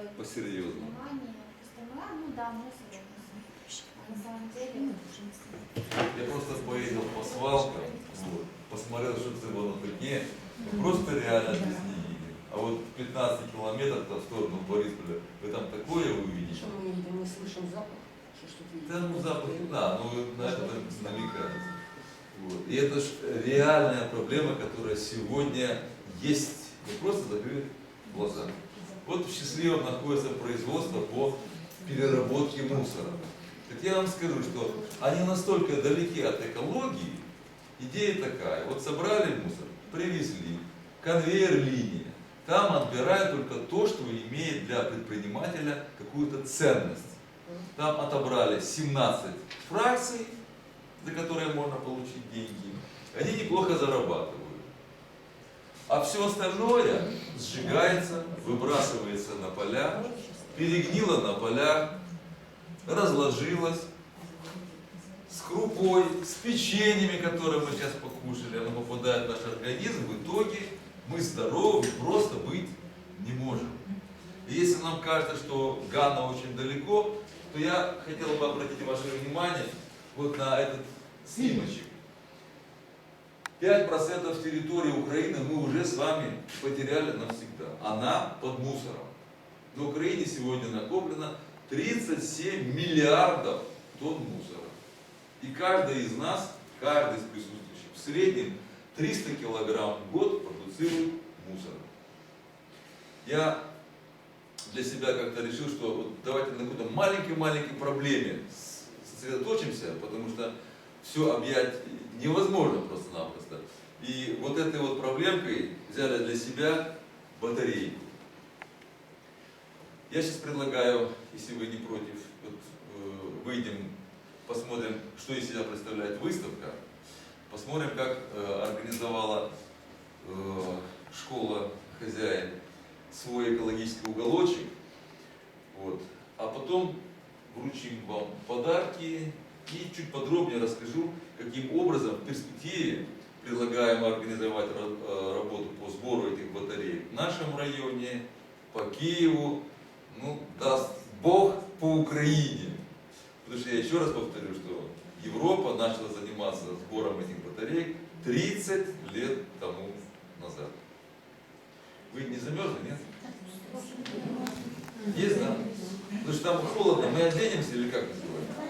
стоит По-серьезному. ну да, мусор выносим. На самом деле Я просто поездил по свалкам, вот, посмотрел, что это было на дне, просто реально без едем. А вот 15 километров там, в сторону Борисполя, вы там такое увидите. Что мы видим, мы слышим запах. Что что-то видим. Да, ну запах, да, ну на это намекается. Вот. И это ж реальная проблема, которая сегодня есть. Не просто закрыть глаза. Вот в Счастливом находится производство по переработке мусора. Так я вам скажу, что они настолько далеки от экологии, идея такая, вот собрали мусор, привезли, конвейер линия, там отбирают только то, что имеет для предпринимателя какую-то ценность. Там отобрали 17 фракций, за которые можно получить деньги. Они неплохо зарабатывают. А все остальное сжигается, выбрасывается на поля, перегнило на полях, разложилось, с крупой, с печеньями, которые мы сейчас покушали, оно попадает в наш организм, в итоге мы здоровы просто быть не можем. И если нам кажется, что Ганна очень далеко, то я хотел бы обратить ваше внимание вот на этот снимочек. 5% территории Украины мы уже с вами потеряли навсегда. Она под мусором. На Украине сегодня накоплено 37 миллиардов тонн мусора. И каждый из нас, каждый из присутствующих, в среднем 300 килограмм в год продуцирует мусора. Я для себя как-то решил, что вот давайте на какой-то маленькой-маленькой проблеме сосредоточимся, потому что все объять невозможно просто-напросто. И вот этой вот проблемкой взяли для себя батарейку. Я сейчас предлагаю, если вы не против, вот, э, выйдем, посмотрим, что из себя представляет выставка, посмотрим, как э, организовала э, школа хозяин свой экологический уголочек. Вот. А потом вручим вам подарки и чуть подробнее расскажу, каким образом в перспективе предлагаем организовать э, работу по сбору этих батарей в нашем районе, по Киеву, ну, даст Бог по Украине. Потому что я еще раз повторю, что Европа начала заниматься сбором этих батарей 30 лет тому назад. Вы не замерзли, нет? Есть, да? Потому что там холодно, мы оденемся или как называем?